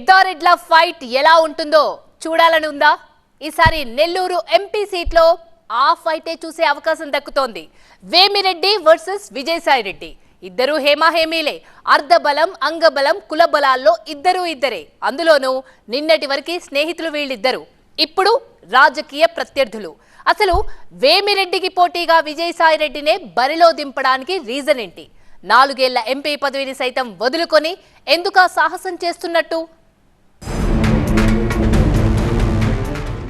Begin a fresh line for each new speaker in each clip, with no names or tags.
సిద్ధారెడ్ల fight ఎలా ఉంటుందో చూడాలని ఉందా? ఈసారి నెల్లూరు ఎంపీ సీట్లో ఆ ఫైటే చూసే అవకాశం దక్కుతోంది. వేమిరెడ్డి వర్సెస్ విజయసాయి రెడ్డి ఇద్దరు హేమాహేమీలే. అర్ధబలం అంగబలం కులబలాల్లో ఇద్దరూ ఇద్దరే. అందులోనూ నిన్నటి వరకు స్నేహితులు వీళ్ళిద్దరు. ఇప్పుడు రాజకీయ ప్రత్యర్థులు. అసలు వేమిరెడ్డికి పోటీగా విజయసాయి రెడ్డినే బరిలో దింపడానికి రీజన్ ఏంటి? నాలుగేళ్ళ ఎంపీ పదవిని సైతం వదులుకొని ఎందుకా సాహసం చేస్తున్నట్టు?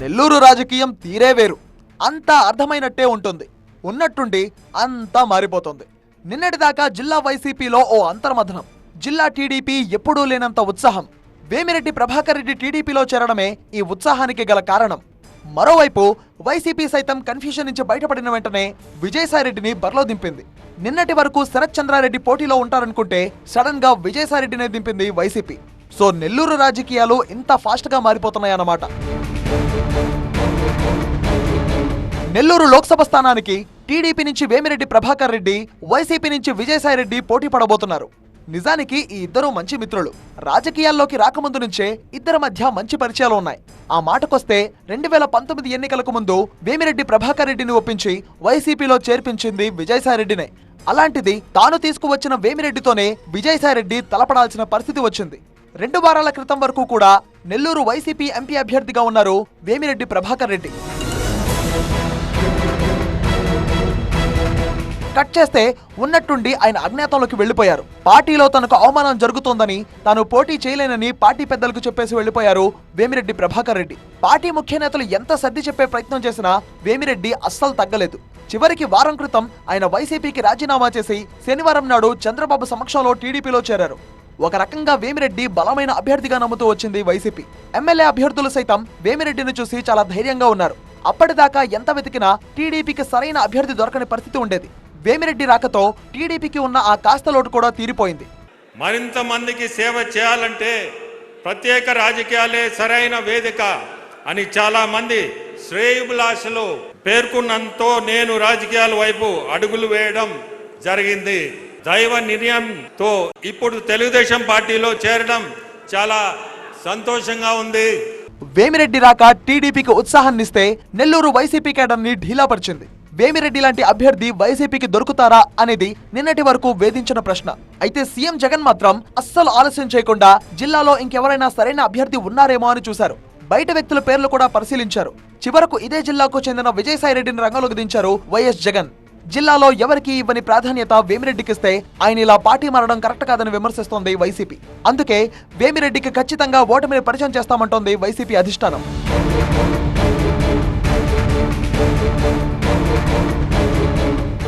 నెల్లూరు రాజకీయం తీరే వేరు. అంతా అర్థమైనట్టే ఉంటుంది. ఉన్నట్టుండి అంతా మారిపోతుంది. నిన్నటిదాకా జిల్లా వైసీపీలో ఓ అంతర్మథనం. జిల్లా టీడీపీ ఎప్పుడూ లేనంత ఉత్సాహం. వేమిరెడ్డి ప్రభాకర్ రెడ్డి టీడీపీలో చేరడమే ఈ ఉత్సాహానికి గల కారణం. మరోవైపు వైసీపీ సైతం కన్ఫ్యూషన్ నుంచి బయటపడిన వెంటనే విజయసాయిరెడ్డిని బరిలో దింపింది. నిన్నటి వరకు శరత్ చంద్రారెడ్డి పోటీలో ఉంటారనుకుంటే సడన్గా విజయసాయిరెడ్డినే దింపింది వైసీపీ. సో నెల్లూరు రాజకీయాలు ఇంత ఫాస్ట్గా మారిపోతున్నాయన్నమాట. నెల్లూరు లోక్సభ స్థానానికి టీడీపీ నుంచి వేమిరెడ్డి ప్రభాకర్ రెడ్డి వైసీపీ నుంచి విజయసాయి రెడ్డి పోటీ పడబోతున్నారు. నిజానికి ఈ ఇద్దరు మంచి మిత్రులు. రాజకీయాల్లోకి రాకముందు నుంచే ఇద్దరి మధ్య మంచి పరిచయాలు ఉన్నాయి. ఆ మాటకొస్తే రెండు వేల పంతొమ్మిది ఎన్నికలకు ముందు వేమిరెడ్డి ప్రభాకర్ రెడ్డిని ఒప్పించి వైసీపీలో చేర్పించింది విజయసాయి రెడ్డినే. అలాంటిది తాను తీసుకువచ్చిన వేమిరెడ్డితోనే విజయసాయి రెడ్డి తలపడాల్సిన పరిస్థితి వచ్చింది. రెండు వారాల క్రితం వరకు కూడా నెల్లూరు వైసీపీ ఎంపీ అభ్యర్థిగా ఉన్నారు వేమిరెడ్డి ప్రభాకర్ రెడ్డి. కట్ చేస్తే ఉన్నట్టుండి ఆయన అజ్ఞాతంలోకి వెళ్ళిపోయారు పార్టీలో తనకు అవమానం జరుగుతోందని తాను పోటీ చేయలేనని పార్టీ పెద్దలకు చెప్పేసి వెళ్ళిపోయారు వేమిరెడ్డి ప్రభాకర్ రెడ్డి. పార్టీ ముఖ్య నేతలు ఎంత సర్ది చెప్పే ప్రయత్నం చేసినా వేమిరెడ్డి అస్సలు తగ్గలేదు. చివరికి వారం క్రితం ఆయన వైసీపీకి రాజీనామా చేసి శనివారం నాడు చంద్రబాబు సమక్షంలో టీడీపీలో చేరారు. ఒక రకంగా వేమిరెడ్డి బలమైన అభ్యర్థిగా నమ్ముతూ వచ్చింది వైసీపీ. ఎమ్మెల్యే అభ్యర్థులు సైతం వేమిరెడ్డిని చూసి చాలా ధైర్యంగా ఉన్నారు. అప్పటిదాకా ఎంత వెతికినా టీడీపీకి సరైన అభ్యర్థి దొరకని పరిస్థితి ఉండేది. వేమిరెడ్డి రాకతో టీడీపీకి ఉన్న ఆ కాస్త లోటు కూడా తీరిపోయింది.
మరింత మందికి సేవ చేయాలంటే ప్రత్యేక రాజకీయాలే సరైన వేదిక అని చాలా మంది శ్రేయుభిలాషలు పేర్కొన్నంతో నేను రాజకీయాల వైపు అడుగులు వేయడం జరిగింది. దైవ నిర్ణయంతో ఇప్పుడు తెలుగుదేశం పార్టీలో చేరడం చాలా సంతోషంగా ఉంది.
వేమిరెడ్డి రాక టీడీపీకి ఉత్సాహాన్నిస్తే నెల్లూరు వైసీపీ కేడర్ని ఢీలాపరిచింది వేమిరెడ్డి లాంటి అభ్యర్థి వైసీపీకి దొరుకుతారా అనేది నిన్నటి వరకు వేధించిన ప్రశ్న. అయితే సీఎం జగన్ మాత్రం అస్సలు ఆలస్యం చేయకుండా జిల్లాలో ఇంకెవరైనా సరైన అభ్యర్థి ఉన్నారేమో అని చూశారు. బయట వ్యక్తుల పేర్లు కూడా పరిశీలించారు. చివరకు ఇదే జిల్లాకు చెందిన విజయసాయి రెడ్డిని రంగంలోకి దించారు వైఎస్ జగన్. జిల్లాలో ఎవరికి ఇవ్వని ప్రాధాన్యత వేమిరెడ్డికిస్తే ఆయన ఇలా పార్టీ మారడం కరెక్ట్ కాదని విమర్శిస్తోంది వైసీపీ. అందుకే వేమిరెడ్డికి ఖచ్చితంగా ఓటమిని పరిచయం చేస్తామంటోంది వైసీపీ అధిష్టానం.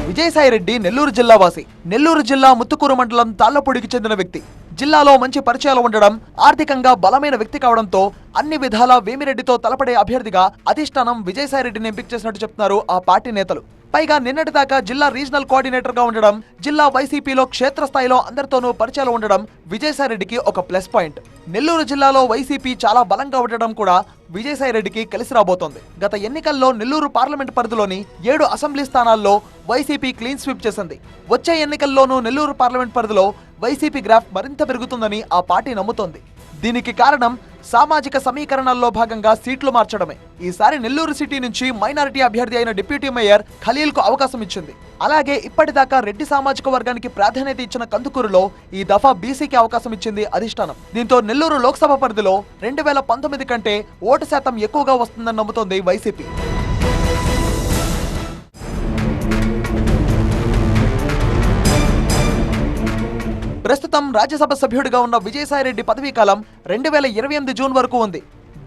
విజయసాయిరెడ్డి నెల్లూరు జిల్లా వాసి నెల్లూరు జిల్లా ముత్తుకూరు మండలం తాళ్ళపూడికి చెందిన వ్యక్తి. జిల్లాలో మంచి పరిచయాలు ఉండడం ఆర్థికంగా బలమైన వ్యక్తి కావడంతో అన్ని విధాలా వేమిరెడ్డితో తలపడే అభ్యర్థిగా అధిష్టానం విజయసాయి రెడ్డిని ఎంపిక చేసినట్టు చెప్తున్నారు ఆ పార్టీ నేతలు. పైగా నిన్నటిదాకా జిల్లా రీజనల్ కోఆర్డినేటర్గా ఉండడం జిల్లా వైసీపీలో క్షేత్రస్థాయిలో అందరితోనూ పరిచయాలు ఉండడం విజయసాయి రెడ్డికి ఒక ప్లస్ పాయింట్. నెల్లూరు జిల్లాలో వైసీపీ చాలా బలంగా ఉండడం కూడా విజయసాయి రెడ్డికి కలిసి రాబోతోంది. గత ఎన్నికల్లో నెల్లూరు పార్లమెంట్ పరిధిలోని ఏడు అసెంబ్లీ స్థానాల్లో వైసీపీ క్లీన్ స్వీప్ చేసింది. వచ్చే ఎన్నికల్లోనూ నెల్లూరు పార్లమెంట్ పరిధిలో వైసీపీ గ్రాఫ్ మరింత పెరుగుతుందని ఆ పార్టీ నమ్ముతోంది. దీనికి కారణం సామాజిక సమీకరణాల్లో భాగంగా సీట్లు మార్చడమే. ఈసారి నెల్లూరు సిటీ నుంచి మైనారిటీ అభ్యర్థి అయిన డిప్యూటీ మేయర్ ఖలీల్కు అవకాశం ఇచ్చింది. అలాగే ఇప్పటిదాకా రెడ్డి సామాజిక వర్గానికి ప్రాధాన్యత ఇచ్చిన కందుకూరులో ఈ దఫా బీసీకి అవకాశం ఇచ్చింది అధిష్టానం. దీంతో నెల్లూరు లోక్సభ పరిధిలో రెండు వేల పంతొమ్మిది కంటే ఓటు శాతం ఎక్కువగా వస్తుందని నమ్ముతోంది వైసీపీ. ప్రస్తుతం రాజ్యసభ సభ్యుడిగా ఉన్న విజయసాయిరెడ్డి పదవీ కాలం రెండు వేల ఇరవై ఎనిమిది జూన్ వరకు ఉంది.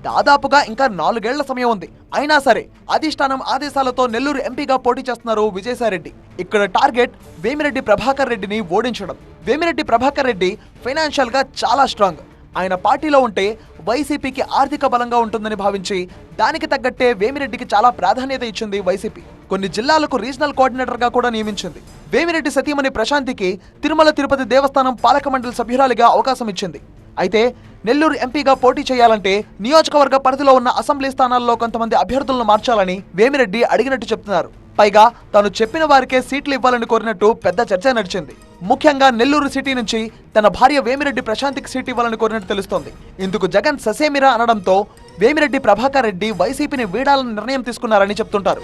దాదాపుగా ఇంకా నాలుగేళ్ళ సమయం ఉంది. అయినా సరే అధిష్టానం ఆదేశాలతో నెల్లూరు ఎంపీగా పోటీ చేస్తున్నారు విజయసాయిరెడ్డి. ఇక్కడ టార్గెట్ వేమిరెడ్డి ప్రభాకర్ రెడ్డిని ఓడించడం. వేమిరెడ్డి ప్రభాకర్ రెడ్డి ఫైనాన్షియల్గా చాలా స్ట్రాంగ్. ఆయన పార్టీలో ఉంటే వైసీపీకి ఆర్థిక బలంగా ఉంటుందని భావించి దానికి తగ్గట్టే వేమిరెడ్డికి చాలా ప్రాధాన్యత ఇచ్చింది వైసీపీ. కొన్ని జిల్లాలకు రీజనల్ కోఆర్డినేటర్గా కూడా నియమించింది. వేమిరెడ్డి సతీమణి ప్రశాంతికి తిరుమల తిరుపతి దేవస్థానం పాలక మండలి సభ్యురాలిగా అవకాశం ఇచ్చింది. అయితే నెల్లూరు ఎంపీగా పోటీ చేయాలంటే నియోజకవర్గ పరిధిలో ఉన్న అసెంబ్లీ స్థానాల్లో కొంతమంది అభ్యర్థులను మార్చాలని వేమిరెడ్డి అడిగినట్టు చెప్తున్నారు. పైగా తాను చెప్పిన వారికే సీట్లు ఇవ్వాలని కోరినట్టు పెద్ద చర్చ నడిచింది. ముఖ్యంగా నెల్లూరు సిటీ నుంచి తన భార్య వేమిరెడ్డి ప్రశాంత్కి సీట్ ఇవ్వాలని కోరినట్టు తెలుస్తోంది. ఇందుకు జగన్ ససేమిరా అనడంతో వేమిరెడ్డి ప్రభాకర్ రెడ్డి వైసీపీని వీడాలని నిర్ణయం తీసుకున్నారని చెప్తుంటారు.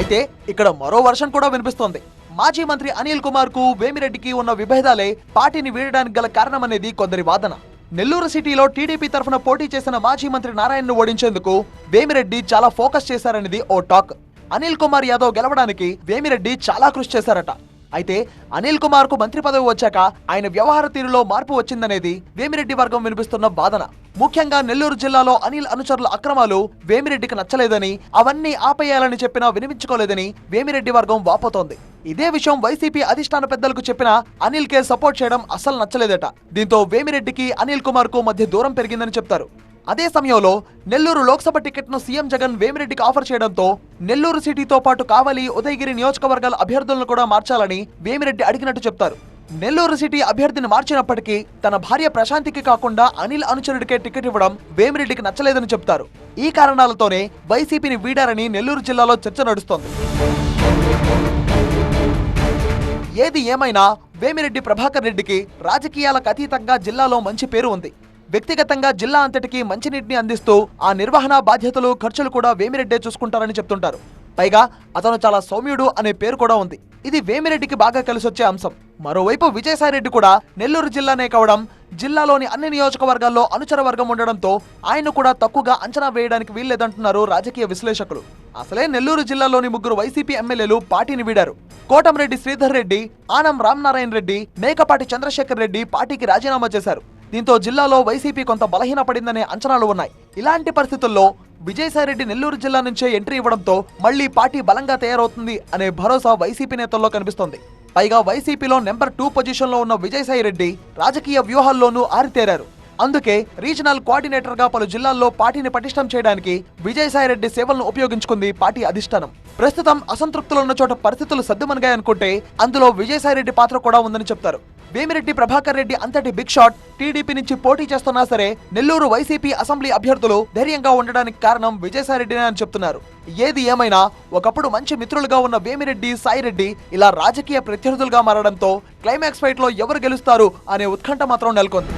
అయితే ఇక్కడ మరో వర్షన్ కూడా వినిపిస్తోంది. మాజీ మంత్రి అనిల్ కుమార్కు వేమిరెడ్డికి ఉన్న విభేదాలే పార్టీని వీడడానికి గల కారణమనేది కొందరి వాదన. నెల్లూరు సిటీలో టీడీపీ తరఫున పోటీ చేసిన మాజీ మంత్రి నారాయణను ఓడించేందుకు వేమిరెడ్డి చాలా ఫోకస్ చేశారనేది ఓ టాక్. అనిల్ కుమార్ యాదవ్ గెలవడానికి వేమిరెడ్డి చాలా కృషి చేశారట. అయితే అనిల్ కుమార్కు మంత్రి పదవి వచ్చాక ఆయన వ్యవహార తీరులో మార్పు వచ్చిందనేది వేమిరెడ్డి వర్గం వినిపిస్తున్న వాదన. ముఖ్యంగా నెల్లూరు జిల్లాలో అనిల్ అనుచరుల అక్రమాలు వేమిరెడ్డికి నచ్చలేదని అవన్నీ ఆపేయాలని చెప్పినా వినిపించుకోలేదని వేమిరెడ్డి వర్గం వాపోతోంది. ఇదే విషయం వైసీపీ అధిష్టాన పెద్దలకు చెప్పినా అనిల్ కే సపోర్ట్ చేయడం అసలు నచ్చలేదట. దీంతో వేమిరెడ్డికి అనిల్ కుమార్కు మధ్య దూరం పెరిగిందని చెప్తారు. అదే సమయంలో నెల్లూరు లోక్సభ టికెట్ను సీఎం జగన్ వేమిరెడ్డికి ఆఫర్ చేయడంతో నెల్లూరు సిటీతో పాటు కావలి ఉదయగిరి నియోజకవర్గాల అభ్యర్థులను కూడా మార్చాలని వేమిరెడ్డి అడిగినట్టు చెప్తారు. నెల్లూరు సిటీ అభ్యర్థిని మార్చినప్పటికీ తన భార్య ప్రశాంతికి కాకుండా అనిల్ అనుచరుడికే టికెట్ ఇవ్వడం వేమిరెడ్డికి నచ్చలేదని చెప్తారు. ఈ కారణాలతోనే వైసీపీని వీడారని నెల్లూరు జిల్లాలో చర్చ నడుస్తోంది. ఏది ఏమైనా వేమిరెడ్డి ప్రభాకర్ రెడ్డికి రాజకీయాలకు అతీతంగా జిల్లాలో మంచి పేరు ఉంది. వ్యక్తిగతంగా జిల్లా అంతటికి మంచినీటిని అందిస్తూ ఆ నిర్వహణ బాధ్యతలు ఖర్చులు కూడా వేమిరెడ్డే చూసుకుంటారని చెప్తుంటారు. పైగా అతను చాలా సౌమ్యుడు అనే పేరు కూడా ఉంది. ఇది వేమిరెడ్డికి బాగా కలిసొచ్చే అంశం. మరోవైపు విజయసాయిరెడ్డి కూడా నెల్లూరు జిల్లానే కావడం జిల్లాలోని అన్ని నియోజకవర్గాల్లో అనుచర వర్గం ఉండడంతో ఆయన కూడా తక్కువగా అంచనా వేయడానికి వీల్లేదంటున్నారు రాజకీయ విశ్లేషకులు. అసలే నెల్లూరు జిల్లాలోని ముగ్గురు వైసీపీ ఎమ్మెల్యేలు పార్టీని వీడారు. కోటంరెడ్డి శ్రీధర్ రెడ్డి ఆనం రామనారాయణ రెడ్డి మేకపాటి చంద్రశేఖర్ రెడ్డి పార్టీకి రాజీనామా చేశారు. దీంతో జిల్లాలో వైసీపీ కొంత బలహీనపడిందనే అంచనాలు ఉన్నాయి. ఇలాంటి పరిస్థితుల్లో విజయసాయిరెడ్డి నెల్లూరు జిల్లా నుంచే ఎంట్రీ ఇవ్వడంతో మళ్ళీ పార్టీ బలంగా తయారవుతుంది అనే భరోసా వైసీపీ నేతల్లో కనిపిస్తోంది. పైగా వైసీపీలో నెంబర్ టూ పొజిషన్లో ఉన్న విజయసాయిరెడ్డి రాజకీయ వ్యూహాల్లోనూ ఆరితేరారు. అందుకే రీజనల్ కోఆర్డినేటర్గా పలు జిల్లాల్లో పార్టీని పటిష్టం చేయడానికి విజయసాయిరెడ్డి సేవలను ఉపయోగించుకుంది పార్టీ అధిష్టానం. ప్రస్తుతం అసంతృప్తులున్న చోట పరిస్థితులు సర్దుమనిగాయనుకుంటే అందులో విజయసాయిరెడ్డి పాత్ర కూడా ఉందని చెప్తారు. వేమిరెడ్డి ప్రభాకర్ రెడ్డి అంతటి బిగ్ షాట్ టీడీపీ నుంచి పోటీ చేస్తున్నా సరే నెల్లూరు వైసీపీ అసెంబ్లీ అభ్యర్థులు ధైర్యంగా ఉండడానికి కారణం విజయసాయిరెడ్డినే అని చెప్తున్నారు. ఏది ఏమైనా ఒకప్పుడు మంచి మిత్రులుగా ఉన్న వేమిరెడ్డి సాయిరెడ్డి ఇలా రాజకీయ ప్రత్యర్థులుగా మారడంతో క్లైమాక్స్ ఫైట్లో ఎవరు గెలుస్తారు అనే ఉత్కంఠ మాత్రం నెలకొంది.